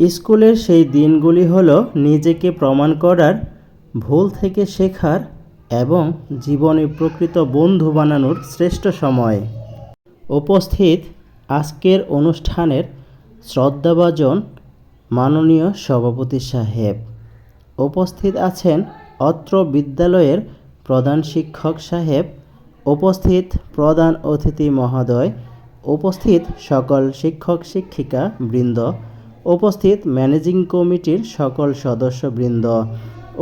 স্কুলের সেই দিনগুলি হলো নিজেকে প্রমাণ করার, ভুল থেকে শেখার এবং জীবনে প্রকৃত বন্ধু বানানোর শ্রেষ্ঠ সময়। উপস্থিত আজকের অনুষ্ঠানের শ্রদ্ধাভাজন মাননীয় সভাপতি সাহেব। উপস্থিত আছেন অত্র বিদ্যালয়ের প্রধান শিক্ষক সাহেব, উপস্থিত প্রধান অতিথি মহোদয়, উপস্থিত সকল শিক্ষক শিক্ষিকা বৃন্দ উপস্থিত ম্যানেজিং কমিটির সকল সদস্যবৃন্দ,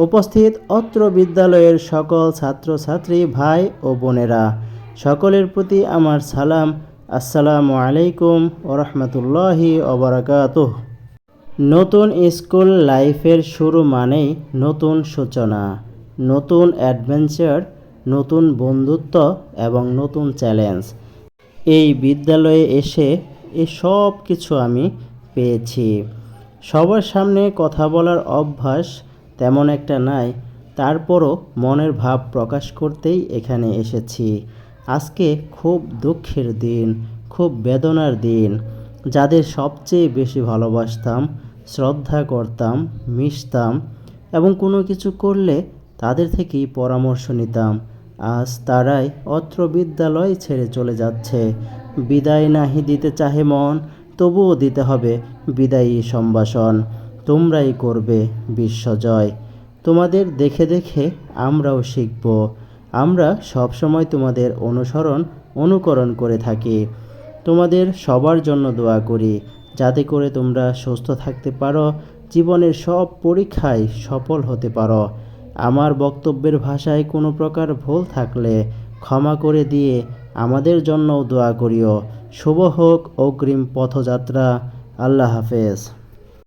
উপস্থিত অত্র বিদ্যালয়ের সকল ছাত্রছাত্রী ভাই ও বোনেরা, সকলের প্রতি আমার সালাম। আসসালামু আলাইকুম ওরহমতুল্লাহি অবরাকাত নতুন স্কুল লাইফের শুরু মানেই নতুন সূচনা, নতুন অ্যাডভেঞ্চার, নতুন বন্ধুত্ব এবং নতুন চ্যালেঞ্জ। এই বিদ্যালয়ে এসে এই সব কিছু আমি পেয়েছি। সবার সামনে কথা বলার অভ্যাস তেমন একটা নাই, তারপরও মনের ভাব প্রকাশ করতেই এখানে এসেছি। আজকে খুব দুঃখের দিন, খুব বেদনার দিন। যাদের সবচেয়ে বেশি ভালোবাসতাম, শ্রদ্ধা করতাম, মিশতাম এবং কোনো কিছু করলে তাদের থেকেই পরামর্শ নিতাম। আজ তারাই অত্র বিদ্যালয় ছেড়ে চলে যাচ্ছে। বিদায় নাহি দিতে চাহে মন তবুও দিতে হবে বিদায়ী সম্ভাষণ। তোমরাই করবে বিশ্বজয়। তোমাদের দেখে দেখে আমরাও শিখব। আমরা সবসময় তোমাদের অনুসরণ, অনুকরণ করে থাকি। তোমাদের সবার জন্য দোয়া করি, যাতে করে তোমরা সুস্থ থাকতে পারো, জীবনের সব পরীক্ষায় সফল হতে পারো। আমার বক্তব্যের ভাষায় কোনো প্রকার ভুল থাকলে ক্ষমা করে দিয়ে আমাদের জন্যও দোয়া করিও। শুভ হোক অগ্রিম পথযাত্রা। আল্লাহ হাফেজ।